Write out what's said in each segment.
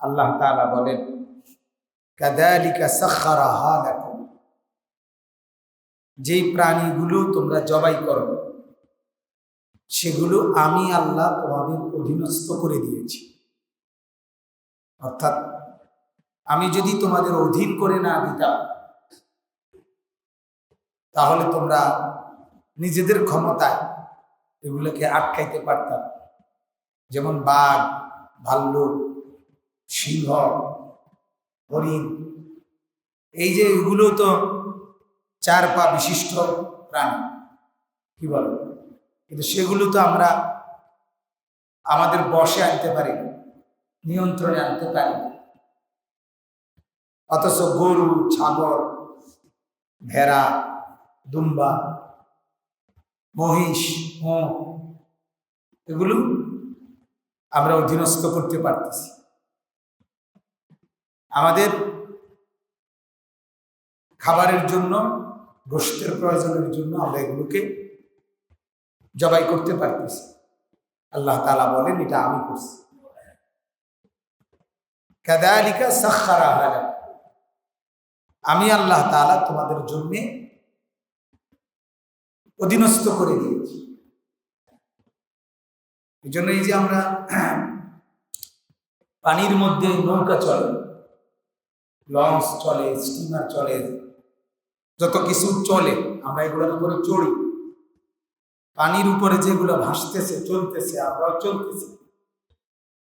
আল্লাহ তাআলা বলেন কাদালিকা সাখারাহা লাকুম যেই প্রাণীগুলো তোমরা জবাই করো, সেগুলো আমি আল্লাহ তোমাদের অধীনস্থ করে দিয়েছি। অর্থাৎ, আমি যদি তোমাদের অধীন করে না দিতাম, তাহলে তোমরা নিজেদের ক্ষমতায় এগুলোকে আটকাইতে পারতাম। যেমন বাঘ, ভাল্লুক সিংহ, হরিণ, এই যে এগুলো তো চার পা বিশিষ্ট প্রাণী, কি বল? কিন্তু সেগুলো তো আমরা আমাদের বসে আনতে পারি নিয়ন্ত্রণে আনতে পারি অথচ গরু, ছাগল, ভেড়া, দুম্বা, মহিষ, মোহ, এগুলো আমরা অধীনস্থ করতে পারতেছি। আমাদের খাবারের জন্য, গোষ্ঠের প্রয়োজনের জন্য আমরা এগুলোকে জবাই করতে পারতেছি। আল্লাহ তালা বলেন, এটা আমি করছি। কাদালিকা সাক্ষারা আমি আল্লাহ তালা তোমাদের জন্য অধীনস্থ করে দিয়েছি। এই জন্য এই যে আমরা পানির মধ্যে নৌকা চলে লঞ্চ চলে স্টিমার চলে, যত কিছু চলে, আমরা এগুলোর উপরে চড়ি। পানির উপরে যেগুলো ভাসতেছে, চলতেছে, আমরাও চলতেছি।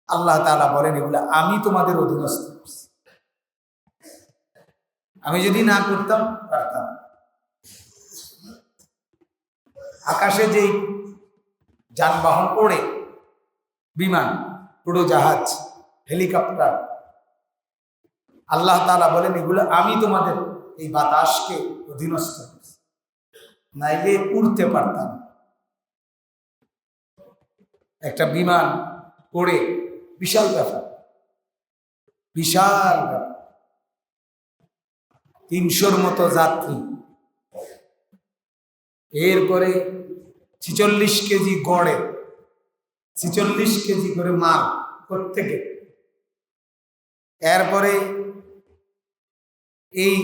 আল্লাহ তালা বলেন, এগুলো আমি তোমাদের অধীনস্থ করছি। আমি যদি না করতাম, পারতাম আকাশে যেই যানবাহন ওড়ে, বিমান উড়োজাহাজ হেলিকপ্টার আল্লাহ তালা বলেন, এগুলো আমি তোমাদের এই বাতাসকে অধীনস্থ করছি। নাইলে উড়তে পারতাম একটা বিমান ওড়ে বিশাল ব্যাপার। বিশাল ব্যাপার। তিনশোর মতো যাত্রী। এরপরে ছিচল্লিশ কেজি গড়ে, ছিচল্লিশ কেজি করে মাল প্রত্যেকে। এরপরে এই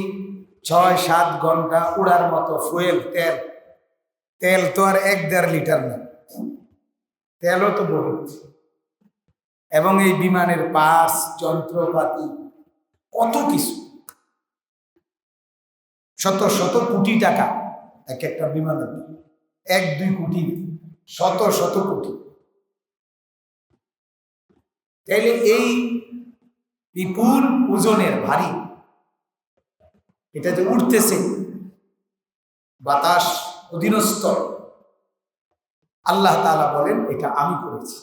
ছয় সাত ঘণ্টা উড়ার মতো ফুয়েল, তেল। তেল তো আর এক দেড় লিটার না। তেলও তো বহুত। এবং এই বিমানের পাস যন্ত্রপাতি, কত কিছু। শত শত কোটি টাকা এক একটা বিমানের। এক, দুই কোটি, শত শত কোটি। তাইলে এই বিপুল ওজনের ভারী এটা যে উঠতেছে, বাতাস অধীনস্থ। আল্লাহ তাআলা বলেন, এটা আমি করেছি।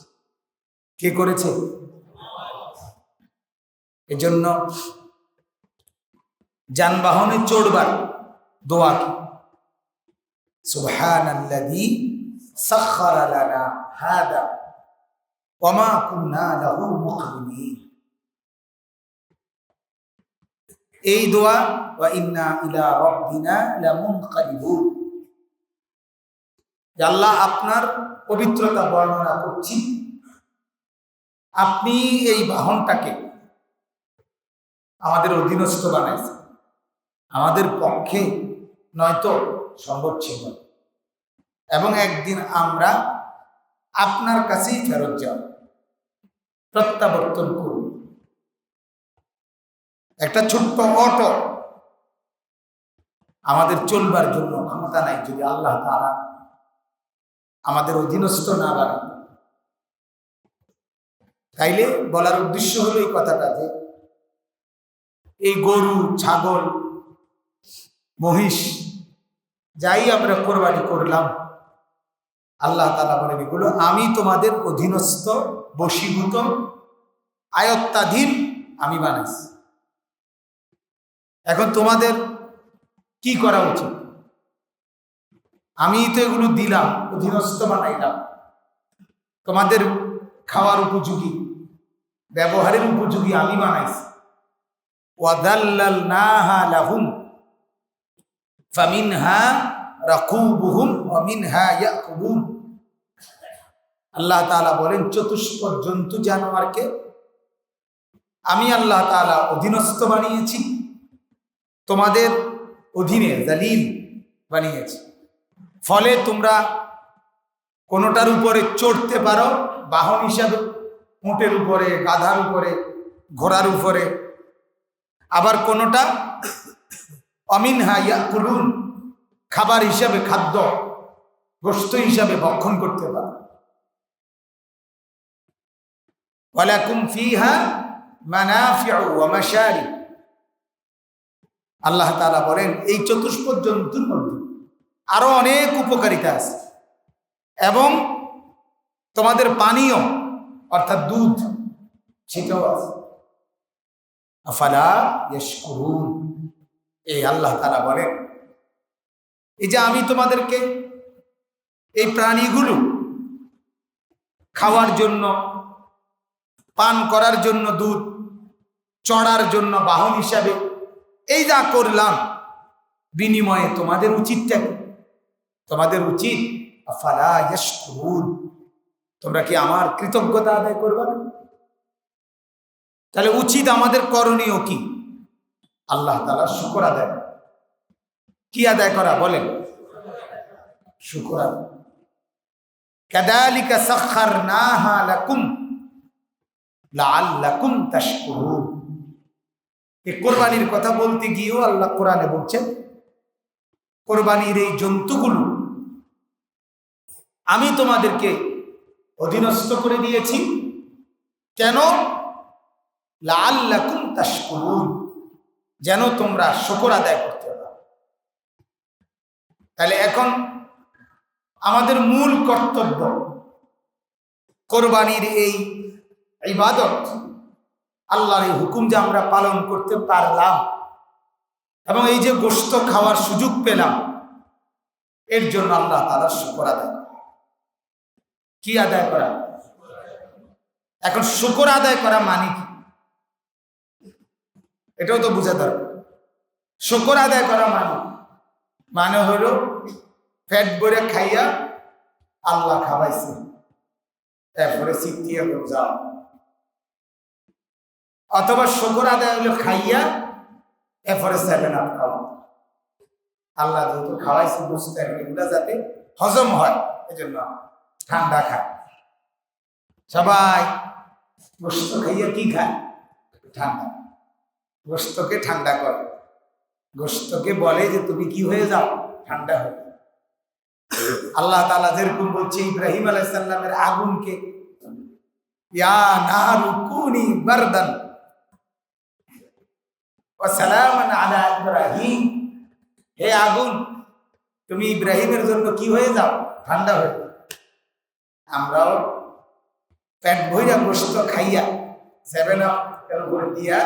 কে করেছে? এজন্য যানবাহনে চড়বার দোয়া কি? সাখখারা লানা হাদা এই দোয়া, ওয়া ইন্না ইলা রাব্বিনা লামুনকালিবুন আল্লাহ আপনার পবিত্রতা বর্ণনা করছি। আপনি এই বাহনটাকে আমাদের অধীনস্থ বানাইছেন। আমাদের পক্ষে নয়তো সম্ভব ছিল এবং একদিন আমরা আপনার কাছেই ফেরত যাব প্রত্যাবর্তন করব। একটা ছোট্ট অটো আমাদের চলবার জন্য ক্ষমতা নাই যদি আল্লাহ তারা আমাদের অধীনস্থ না বানায়। তাইলে বলার উদ্দেশ্য হলো এই কথাটা যে, এই গরু, ছাগল, মহিষ, যাই আমরা কোরবানি করলাম, আল্লাহ তালা বলেন এগুলো আমি তোমাদের অধীনস্থ, বশীভূত, আয়ত্তাধীন আমি বানাইছি। এখন তোমাদের কি করা উচিত? আমি তো এগুলো দিলাম, অধীনস্থ বানাইলাম। তোমাদের খাওয়ার উপযোগী, ব্যবহারের উপযোগী আমি বানাইছি। ওয়াদাল্লাল নাহা লাহুম, ফামিনহা রাকুবুহুম ওয়া মিনহা ইয়াকুবুন। আল্লাহ তাআলা বলেন চতুষ্পদ জন্তু জানোয়ারকে আমি আল্লাহ তাআলা অধীনস্থ বানিয়েছি। তোমাদের অধীনে জালিল বানিয়েছি। ফলে তোমরা কোনোটার উপরে চড়তে পারো, বাহন হিসাবে উঁটের উপরে, গাধার উপরে, ঘোড়ার উপরে। আবার কোনোটা অমিন হাইয়া কুলুন খাবার হিসাবে খাদ্য, গোস্ত হিসাবে ভক্ষণ করতে পারো। ওয়ালাকুম ফিহা মানাফিউ ওয়া মাশারিব আল্লাহ তাআলা বলেন, এই চতুষ্পদ জন্তুর মধ্যে আরও অনেক উপকারিতা আছে। এবং তোমাদের পানীয়, অর্থাৎ দুধ, সেটাও আছে। আফালা ইয়াশকুরুন। এই আল্লাহ তাআলা বলেন, এই যে আমি তোমাদেরকে এই প্রাণীগুলো খাওয়ার জন্য, পান করার জন্য দুধ, চড়ার জন্য বাহন হিসাবে এই যা করলাম, বিনিময়ে তোমাদের উচিতটা তোমাদের উচিত তোমরা কি আমার কৃতজ্ঞতা আদায় করবে না? তাহলে উচিত আমাদের করণীয় কি? আল্লাহ তালা শুকর আদায়। কি আদায় করা বলেন? শুকর আদায়। কাদালিকা সাখখারনাহা লাকুম তাশকুরুন। এই কোরবানির কথা বলতে গিয়েও আল্লাহ কোরআনে বলছেন, কোরবানির এই জন্তুগুলো আমি তোমাদেরকে অধীনস্থ করে দিয়েছি। কেন? যেন তোমরা শুকর আদায় করতে পারো। তাহলে এখন আমাদের মূল কর্তব্য কোরবানির এই ইবাদত আল্লাহর এই হুকুম যে আমরা পালন করতে পারলাম এবং এই যে গোস্ত খাওয়ার সুযোগ পেলাম, এর জন্য আল্লাহ তারা শুকর আদায় কি আদায় করা? এখন শুকর আদায় করা মানে কি? এটাও তো বোঝা দরকার। শুকর আদায় করা মানে মানে হলো ফ্যাট ভরে খাইয়া আল্লাহ খাওয়াইছে তারপরে সিদ্ধিয়া যাও অথবা শুকর আদায় হলো খাইয়া, এরপরে সেভেন আপ খাওয়া। আল্লাহ যেহেতু খাওয়াইছে, বুঝতে এগুলো যাতে হজম হয় এই জন্য ঠান্ডা খায়। সবাই, গোস্ত খাইয়া কি খায়? ঠান্ডা। গোস্তকে ঠান্ডা করে। গোস্তকে বলে যে তুমি কি হয়ে যাও? ঠান্ডা হয়ে আল্লাহ তালা যেরকম বলছে, ইব্রাহিম আলাইসাল্লামের আগুনকে, ইয়া নারু কুনি বারদান। আলা ইব্রাহিম। হে আগুন, তুমি ইব্রাহিমের জন্য কি হয়ে যাও? ঠান্ডা হয়ে আমরাও পেট ভইরা গোস্ত খাইয়া সেভেন এর দিয়া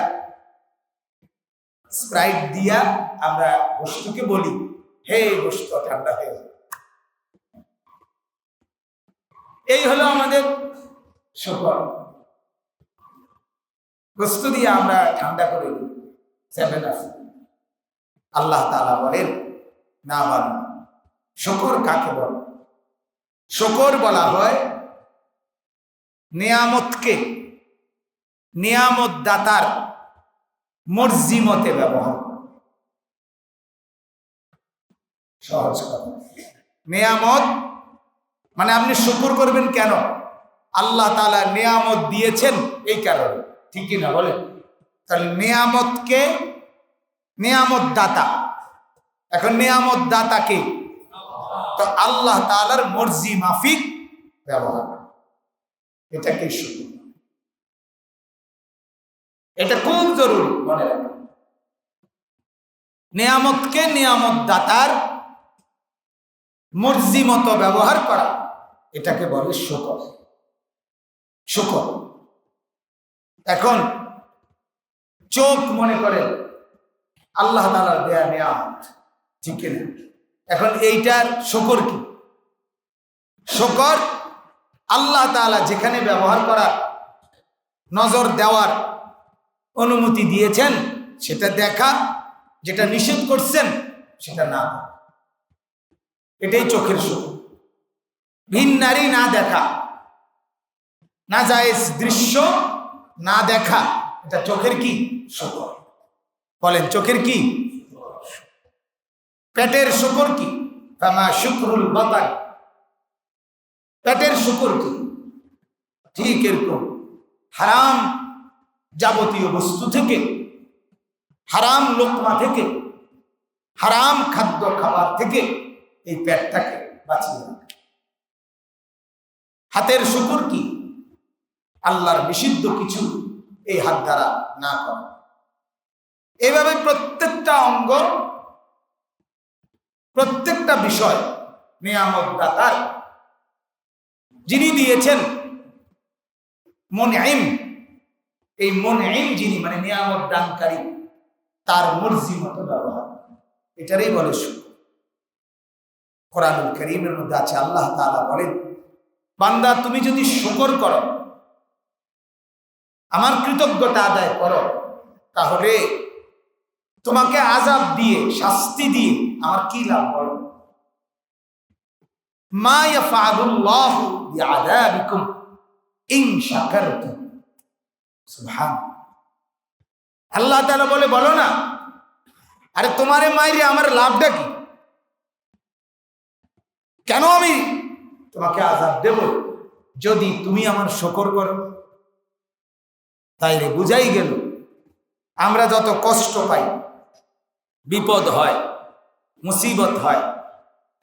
স্প্রাইট দিয়া আমরা গোস্তকে বলি, হে গোস্ত ঠান্ডা হয়ে যাও। এই হলো আমাদের শকর গোস্ত দিয়ে আমরা ঠান্ডা করে দিই আল্লাহ তাআলা বলেন, না মানু। শকর কাকে বলে? শকর বলা হয় নিয়ামতকে নিয়ামত দাতার মর্জি মতে ব্যবহার। সহজ নিয়ামত মানে আপনি শুকুর করবেন কেন? আল্লাহ তাআলা নিয়ামত দিয়েছেন এই কারণে। ঠিকই না বলেন? তাহলে নিয়ামতকে নিয়ামত দাতা এখন নিয়ামত দাতাকে তো আল্লাহ তালার মর্জি মাফিক ব্যবহার। এটাকে শুকুর এটা খুব জরুরি মনে রাখবেন। নিয়ামতকে নিয়ামত দাতার মর্জি মতো ব্যবহার করা। এটাকে বলে শুকর। শুকর। এখন চোখ মনে করেন আল্লাহ তালার দেয়া নিয়ামত। ঠিক কিনা এখন এইটার শকর কি? শকর আল্লাহ তাআলা যেখানে ব্যবহার করার নজর দেওয়ার অনুমতি দিয়েছেন, সেটা দেখা, যেটা নিষেধ করছেন, সেটা না এটাই চোখের শোক ভিন নারী না দেখা, না জায়েজ দৃশ্য, না দেখা। এটা চোখের কি? শুকর। বলেন, চোখের কি? পেটের শুকর কি? ফামা শুক্রুল বাতান। পেটের শুকর কি? ঠিক এরকম। হারাম যাবতীয় বস্তু থেকে, হারাম লোকমা থেকে, হারাম খাদ্য খাবার থেকে এই পেটটাকে বাঁচিয়ে রাখে। হাতের শুকুর কি? আল্লাহর নিষিদ্ধ কিছু এই হাত দ্বারা না করে। এইভাবে প্রত্যেকটা অঙ্গ, প্রত্যেকটা বিষয় নিয়ামত দাতার যিনি দিয়েছেন মন আইম এই মন আইম যিনি মানে নিয়ামত দানকারী তার মর্জি মতো ব্যবহার। এটারই বলে শুক্র। কোরআনুল করিমের মধ্যে আছে, আল্লাহ তাআলা বলেন, বান্দা তুমি যদি শুকর করো আমার কৃতজ্ঞতা আদায় করো। তাহলে তোমাকে আজাব দিয়ে, শাস্তি দিয়ে আমার কি লাভ শাকারতুম আল্লাহ তাআলা বলে, বলো না, আরে তোমারে মাইরে আমার লাভটা কি? কেন আমি তোমাকে আজাব দেব? যদি তুমি আমার শকর করো। তাইলে বুঝাই গেল, আমরা যত কষ্ট পাই, বিপদ হয়, মুসিবত হয়,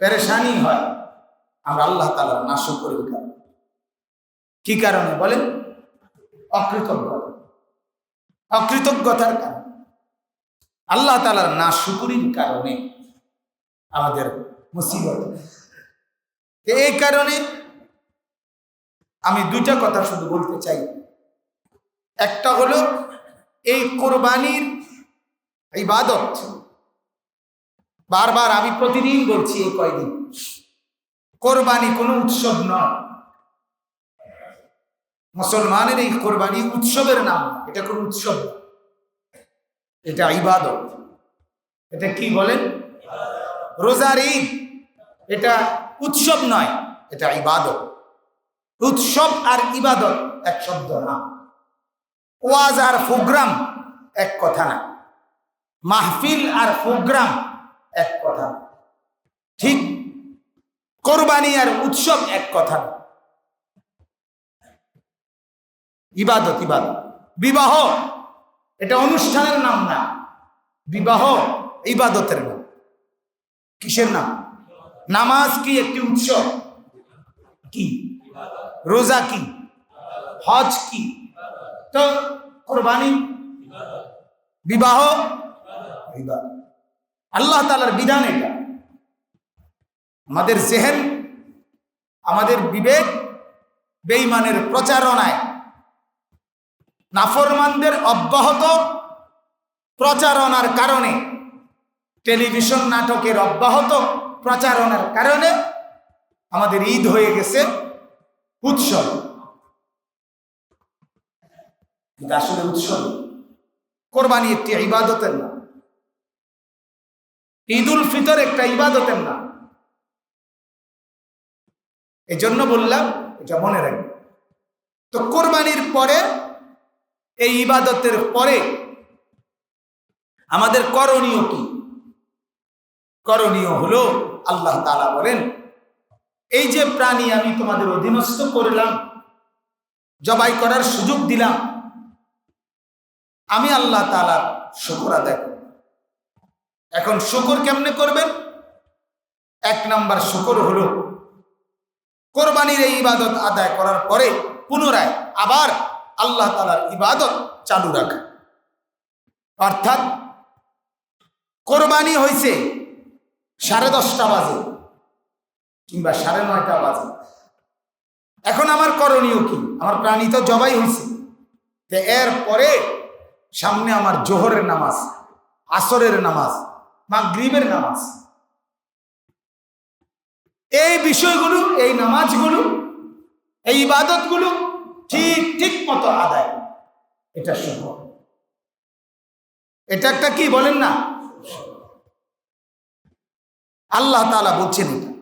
পেরেশানি হয়, আমরা আল্লাহ তালার নাশক করি কি কারণে বলেন? অকৃতজ্ঞতা। অকৃতজ্ঞতার কারণে। আল্লাহ তালার না শুকুরির কারণে আমাদের মুসিবত। এই কারণে আমি দুইটা কথা শুধু বলতে চাই। একটা হলো এই কোরবানির ইবাদত। বারবার আমি প্রতিদিন বলছি এই কয়দিন। কোরবানি কোনো উৎসব নয় মুসলমানের এই কোরবানি উৎসবের নাম, এটা কোনো উৎসব এটা ইবাদত। এটা কি বলেন? রোজার ঈদ। এটা উৎসব নয়, এটা ইবাদত। উৎসব আর ইবাদত এক শব্দ না। ওয়াজ আর প্রোগ্রাম এক কথা না। মাহফিল আর প্রোগ্রাম এক কথা ঠিক কোরবানি আর উৎসব এক কথা ইবাদত ইবাদত। বিবাহ, এটা অনুষ্ঠানের নাম না। বিবাহ ইবাদতের নাম। কিসের নাম? নামাজ কি একটি উৎসব? কি? রোজা কি? হজ কি? তো কোরবানি, বিবাহ বিবাহ। আল্লাহ তালার বিধান এটা। আমাদের জেহেন আমাদের বিবেক বেইমানের প্রচারণায় নাফরমানদের অব্যাহত প্রচারণার কারণে, টেলিভিশন নাটকের অব্যাহত প্রচারণার কারণে আমাদের ঈদ হয়ে গেছে উৎসব। কিন্তু আসলে উৎসব কোরবানি একটি ইবাদতের না ঈদ উল ফিতর একটা ইবাদতের নাম। এই জন্য বললাম, এটা মনে রাখবে। তো কোরবানির পরে, এই ইবাদতের পরে আমাদের করণীয় কি? করণীয় হলো আল্লাহ তালা বলেন, এই যে প্রাণী আমি তোমাদের অধীনস্থ করলাম, জবাই করার সুযোগ দিলাম আমি আল্লাহ তালার শুকর আদায় করব। এখন শুকুর কেমনে করবেন? এক নাম্বার শুকর হলো কোরবানির এই ইবাদত আদায় করার পরে পুনরায় আবার আল্লাহ তালার ইবাদত চালু রাখা। অর্থাৎ কোরবানি হয়েছে সাড়ে দশটা বাজে কিংবা সাড়ে নয়টা বাজে। এখন আমার করণীয় কি? আমার প্রাণী তো জবাই হয়েছে এর পরে সামনে আমার জোহরের নামাজ, আসরের নামাজ, মাগরিবের নামাজ। এই বিষয়গুলো, এই নামাজগুলো, এই ইবাদতগুলো ঠিক ঠিক মতো আদায়। এটা শুভ। এটা একটা কি বলেন না? আল্লাহ তাআলা বলছেন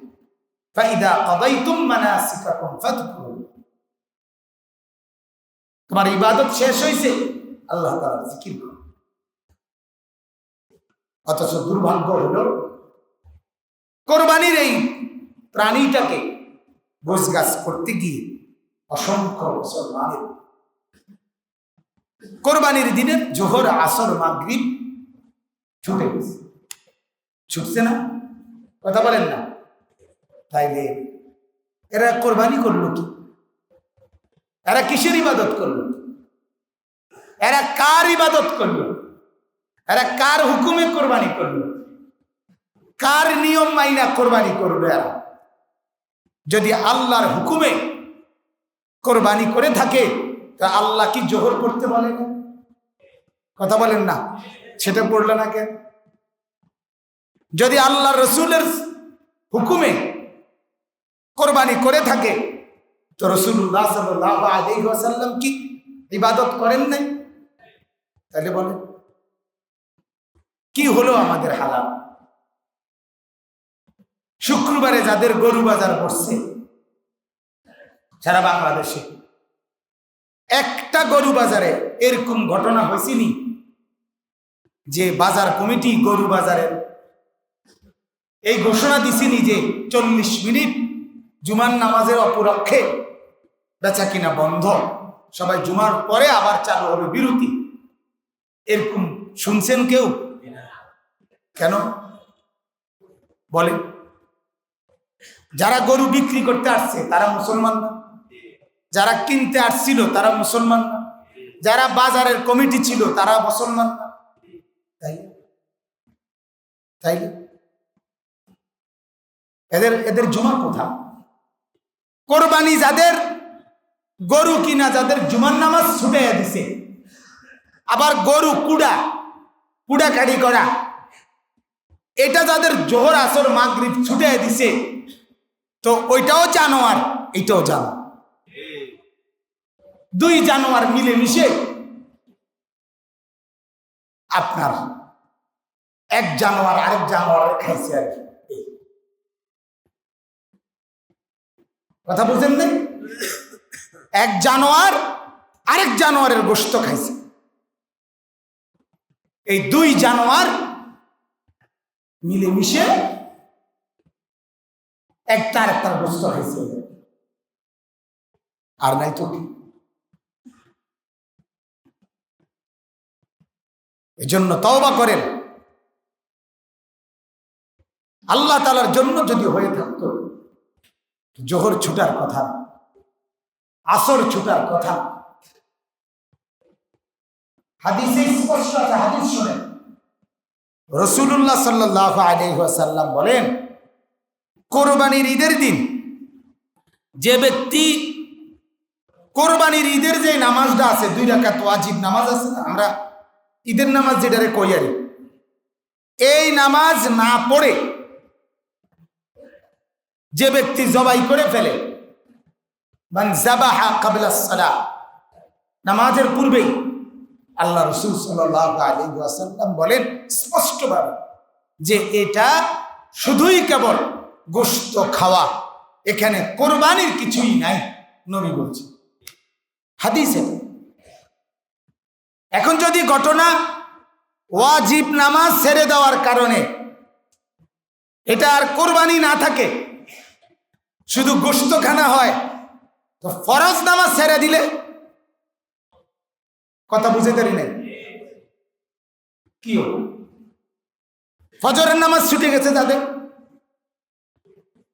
তোমার ইবাদত শেষ হয়েছে আল্লাহ তালার জিকির করো অথচ দুর্ভাগ্য হলো কোরবানির এই প্রাণীটাকে গোছগাছ করতে গিয়ে অসংখ্য মুসলমানের কোরবানির দিনের জোহর, আসর, মাগরিব ছুটে গেছে। ছুটছে না? কথা বলেন না। তাইলে এরা কোরবানি করল কি? এরা কিসের ইবাদত করল? এরা কার ইবাদত করল? এরা কার হুকুমে কোরবানি করল? কার নিয়ম মাইনা কোরবানি করল এরা? যদি আল্লাহর হুকুমে কোরবানি করে থাকে, তা আল্লাহ কি জোহর করতে বলে না? কথা বলেন না। সেটা পড়ল না কেন? যদি আল্লাহ রসুলের হুকুমে কোরবানি করে থাকে, তো রসুল্লাহ সাল্লাম কি ইবাদত করেন নাই? তাহলে বলেন। কি হলো আমাদের হালাল? শুক্রবারে যাদের গরু বাজার করছে সারা বাংলাদেশে, একটা গরু বাজারে এরকম ঘটনা হয়েছিনি যে বাজার কমিটি গরু বাজারের এই ঘোষণা দিছিনি যে চল্লিশ মিনিট জুমার নামাজের অপরক্ষে বেচা কিনা বন্ধ? সবাই জুমার পরে আবার চালু হবে বিরতি। এরকম শুনছেন কেউ? কেন? বলে, যারা গরু বিক্রি করতে আসছে, তারা মুসলমান না। যারা কিনতে আসছিল, তারা মুসলমান না। যারা বাজারের কমিটি ছিল, তারা মুসলমান না। তাই? তাই? এদের এদের জমা কোথা? কোরবানি যাদের, গরু কিনা যাদের জুমার নামাজ ছুটে দিছে আবার গরু, কুড়া কুড়া কাড়ি করা। এটা যাদের জোহর আসর, মাগরিব ছুটে দিছে, তো ওইটাও জানোয়ার এটাও জানো। দুই জানোয়ার মিলে মিশে আপনার এক জানোয়ার, আরেক জানোয়ার খাইছে আর কি। কথা বুঝেন নাই? এক জানোয়ার, আরেক জানোয়ারের গোস্ত খাইছে। এই দুই জানোয়ার মিলেমিশে একটা আরেকটার গোস্ত খাইছে আর নাই তো কি? এজন্য তওবা করেন। আল্লাহ তালার জন্য যদি হয়ে থাকতো, জোহর ছুটার কথা, আসর ছুটার কথা হাদিসে স্পষ্ট আছে, হাদিস শুনেন। রসুল্লাহ সাল্লাহ আলহাসাল্লাম বলেন, কোরবানির ঈদের দিন যে ব্যক্তি কোরবানির ঈদের যে নামাজটা আছে, দুই রাকাত ওয়াজিব নামাজ আছে আমরা ঈদের নামাজ যেটারে কইয়ারি এই নামাজ না পড়ে যে ব্যক্তি জবাই করে ফেলে, মান জাবাহা কাবিলা সালা নামাজের পূর্বেই আল্লাহ রসুল সাল্লাম বলেন স্পষ্টভাবে যে এটা শুধুই কেবল গোস্ত খাওয়া, এখানে কোরবানির কিছুই নাই, নবী বলছে হাদিসে এখন যদি ঘটনা ওয়াজিব নামাজ ছেড়ে দেওয়ার কারণে এটা আর কোরবানি না থাকে, শুধু গোস্ত খানা হয়, তো ফরজ নামাজ ছেড়ে দিলে কথা বুঝে পারি নাই। কি ফজরের নামাজ ছুটে গেছে যাদের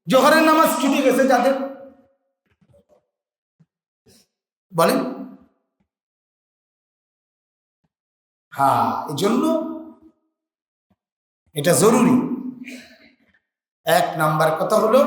জোহরের নামাজ ছুটে গেছে যাদের বলেন। হ্যাঁ এই জন্য এটা জরুরি। এক নাম্বার কথা হলো